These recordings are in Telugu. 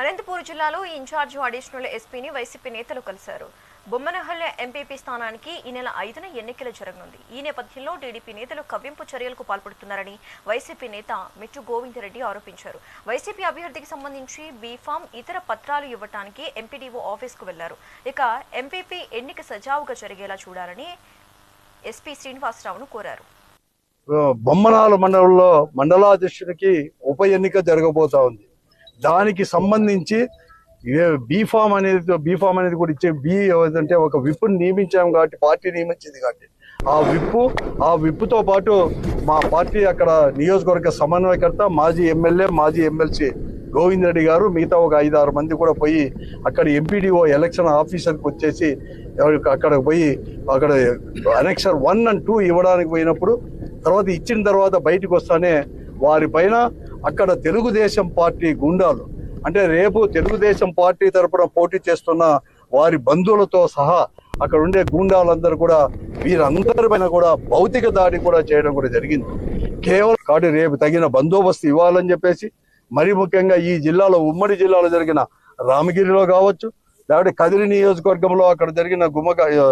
అనంతపూర్ జిల్లాలో ఇన్ఛార్జ్ అడిషనల్ ఎస్పీని వైసీపీ నేతలు కలిశారు. బొమ్మనహల్లె ఎంపీపీ స్థానానికి ఈ నెల ఐదున ఎన్నికలు జరగనుంది. ఈ నేపథ్యంలో టీడీపీ నేతలు కవ్వింపు చర్యలకు పాల్పడుతున్నారని వైసీపీ నేత మిట్టు గోవిందరెడ్డి ఆరోపించారు. వైసీపీ అభ్యర్థికి సంబంధించి బీఫామ్ ఇతర పత్రాలు ఇవ్వటానికి ఎంపీడీఓ ఆఫీస్కు వెళ్ళారు. ఇక ఎంపీపీ ఎన్నిక సజావుగా జరిగేలా చూడాలని ఎస్పీ శ్రీనివాసరావును కోరారు. బొమ్మనాలు మండలంలో మండలాధ్యక్షుడికి ఉప ఎన్నిక జరగబోతా ఉంది. దానికి సంబంధించి బీఫామ్ అనేది బీఫామ్ అనేది కూడా ఇచ్చే బి ఏదంటే ఒక విప్పుని నియమించాము కాబట్టి పార్టీ నియమించింది కాబట్టి. ఆ విప్పు ఆ విప్పుతో పాటు మా పార్టీ అక్కడ నియోజకవర్గ సమన్వయకర్త మాజీ ఎమ్మెల్యే మాజీ ఎమ్మెల్సీ గోవింద్ రెడ్డి గారు మిగతా ఒక ఐదు ఆరు మంది కూడా పోయి అక్కడ ఎంపీడీఓ ఎలక్షన్ ఆఫీసర్కి వచ్చేసి అక్కడ పోయి అక్కడ అనెక్సర్ వన్ అండ్ టూ ఇవ్వడానికి పోయినప్పుడు తర్వాత ఇచ్చిన తర్వాత బయటకు వస్తానే వారి పైన అక్కడ తెలుగుదేశం పార్టీ గుండాలు అంటే రేపు తెలుగుదేశం పార్టీ తరపున పోటీ చేస్తున్న వారి బంధువులతో సహా అక్కడ ఉండే గూండాలందరూ కూడా వీరందరి పైన కూడా భౌతిక దాడి కూడా చేయడం కూడా జరిగింది. కేవలం కాబట్టి రేపు తగిన బందోబస్తు ఇవ్వాలని చెప్పేసి మరి ముఖ్యంగా ఈ జిల్లాలో ఉమ్మడి జిల్లాలో జరిగిన రామగిరిలో కావచ్చు లేకపోతే కదిరి నియోజకవర్గంలో అక్కడ జరిగిన గుమ్మక ఆ,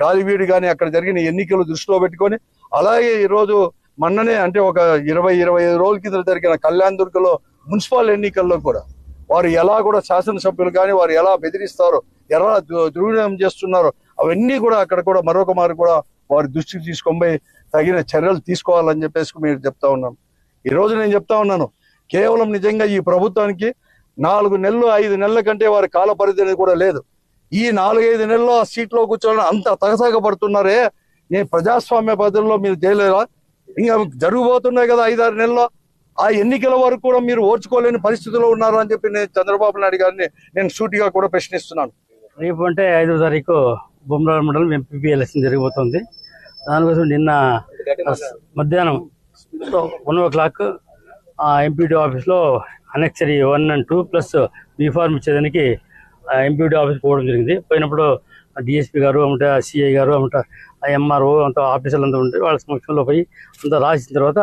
గాలివీడి కానీ అక్కడ జరిగిన ఎన్నికలు దృష్టిలో పెట్టుకొని అలాగే ఈరోజు మొన్ననే అంటే ఒక ఇరవై ఇరవై ఐదు రోజుల కింద జరిగిన కళ్యాణ్ దుర్గలో మున్సిపల్ ఎన్నికల్లో కూడా వారు ఎలా కూడా శాసనసభ్యులు కానీ వారు ఎలా బెదిరిస్తారో ఎలా దు- దుర్వినియోగం చేస్తున్నారో అవన్నీ కూడా అక్కడ కూడా మరొక మారు కూడా వారి దృష్టికి తీసుకొని పోయి తగిన చర్యలు తీసుకోవాలని చెప్పేసి మీరు చెప్తా ఉన్నాను ఈ రోజు నేను చెప్తా ఉన్నాను కేవలం నిజంగా ఈ ప్రభుత్వానికి నాలుగు నెలలు ఐదు నెలల కంటే వారి కాల పరిధి అనేది కూడా లేదు. ఈ నాలుగైదు నెలల్లో ఆ సీట్లో కూర్చోవాలని అంత తగసాగ పడుతున్నారే నేను ప్రజాస్వామ్య పద్ధతిలో మీరు చేయలేరా? ఇంకా జరగబోతున్నాయి కదా ఐదారు నెలల్లో. ఆ ఎన్నికల వరకు కూడా మీరు ఓర్చుకోలేని పరిస్థితిలో ఉన్నారు అని చెప్పి నేను చంద్రబాబు నాయుడు గారిని నేను సూటిగా కూడా ప్రశ్నిస్తున్నాను. రేపు అంటే ఐదో తారీఖు బొమ్మరాల మండలం ఎంపీపీ ఎలక్షన్ జరిగిపోతుంది దానికోసం నిన్న మధ్యాహ్నం వన్ ఓ క్లాక్ ఎంపీడీ ఆఫీస్లో annexure one and two plus B form ఇచ్చేదానికి ఎంపీడీ ఆఫీస్ పోవడం జరిగింది. పోయినప్పుడు డిఎస్పీ గారు అంటే సిఐ గారు అంటే ఎంఆర్ఓ అంత ఆఫీసర్లు అంతా ఉంటే వాళ్ళ సమక్షంలో పోయి అంతా రాసిన తర్వాత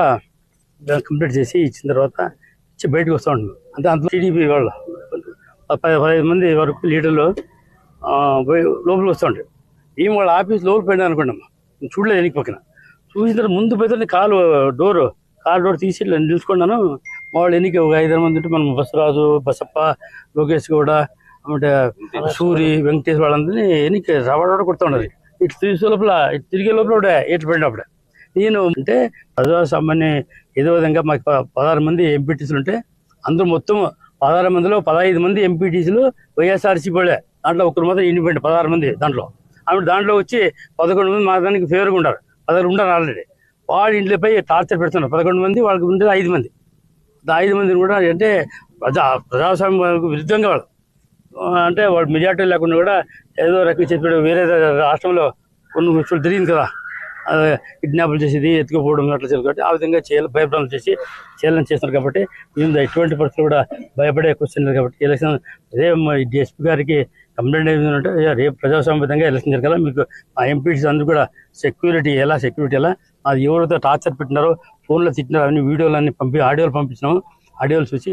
కంప్లీట్ చేసి ఇచ్చిన తర్వాత ఇచ్చి బయటకు వస్తూ ఉంటుంది అంటే అంత టీడీపీ వాళ్ళు. పది పదహైదు మంది వరకు లీడర్లు ఆ, పోయి లోపలికి మేము వాళ్ళ ఆఫీస్ లోపల పోయినా అనుకున్నాం చూడలేదు వెనక్కి పక్కన. చూసిన తర్వాత ముందు పోతే కాలు డోర్ కాలు డోర్ తీసి నిలుచుకున్నాను. మా వాళ్ళు ఎన్నిక ఒక ఐదారు మంది ఉంటే మనం బసరాజు బసప్ప లోకేష్ గౌడ సూరి వెంకటేశ్వర వాళ్ళందరినీ ఎన్నిక రవాడా కొడుతూ ఉన్నది. ఇటు తీసే లోపల ఇటు తిరిగే లోపల కూడా ఎటు పడినప్పుడు నేను అంటే సమ్మని ఏదో విధంగా మాకు ప- పదహారు మంది ఎంపీటీసీలు ఉంటే అందరూ మొత్తం పదహారు మందిలో పదహైదు మంది ఎంపీటీసీలు వైఎస్ఆర్సీపీ వాళ్ళే. దాంట్లో ఒకరు మాత్రం ఇండిపెండెంట్ పదహారు మంది దాంట్లో. ఆమె దాంట్లో వచ్చి పదకొండు మంది మా దానికి ఫేవర్గా ఉంటారు పదహారు ఉండరు ఆల్రెడీ వాళ్ళ ఇంట్లోపై టార్చర్ పెడుతున్నారు. పదకొండు మంది వాళ్ళకి ఉండేది ఐదు మంది. ఐదు మందిని కూడా అంటే ప్రజా ప్రజాస్వామ్యం విరుద్ధంగా వాళ్ళు. అంటే వాళ్ళు మెజార్టీ లేకుండా కూడా ఏదో రకంగా చెప్పాడు వేరే రాష్ట్రంలో కొన్ని విషయాలు తెలియదు కదా. కిడ్నాపులు చేసేది ఎత్తుకుపోవడం అట్లా చేయాలి కాబట్టి ఆ విధంగా చేయాలి భయపడాలు చేసి చేయాలని చేస్తున్నారు కాబట్టి మేము ఎటువంటి పరిస్థితులు కూడా భయపడే క్వశ్చన్ లేదు కాబట్టి ఎలక్షన్ అదే డిఎస్పీ గారికి కంప్లైంట్ ఏంటంటే రేపు ప్రజాస్వామ్య విధంగా ఎలక్షన్ జరగాల మీకు మా ఎంపీటీస్ అందరూ కూడా సెక్యూరిటీ ఎలా సెక్యూరిటీ ఎలా అది ఎవరితో టార్చర్ పెట్టినారో ఫోన్లో తిట్టినారో అన్ని వీడియోలు అన్ని పంపి ఆడియోలు పంపించినాము ఆడియోలు చూసి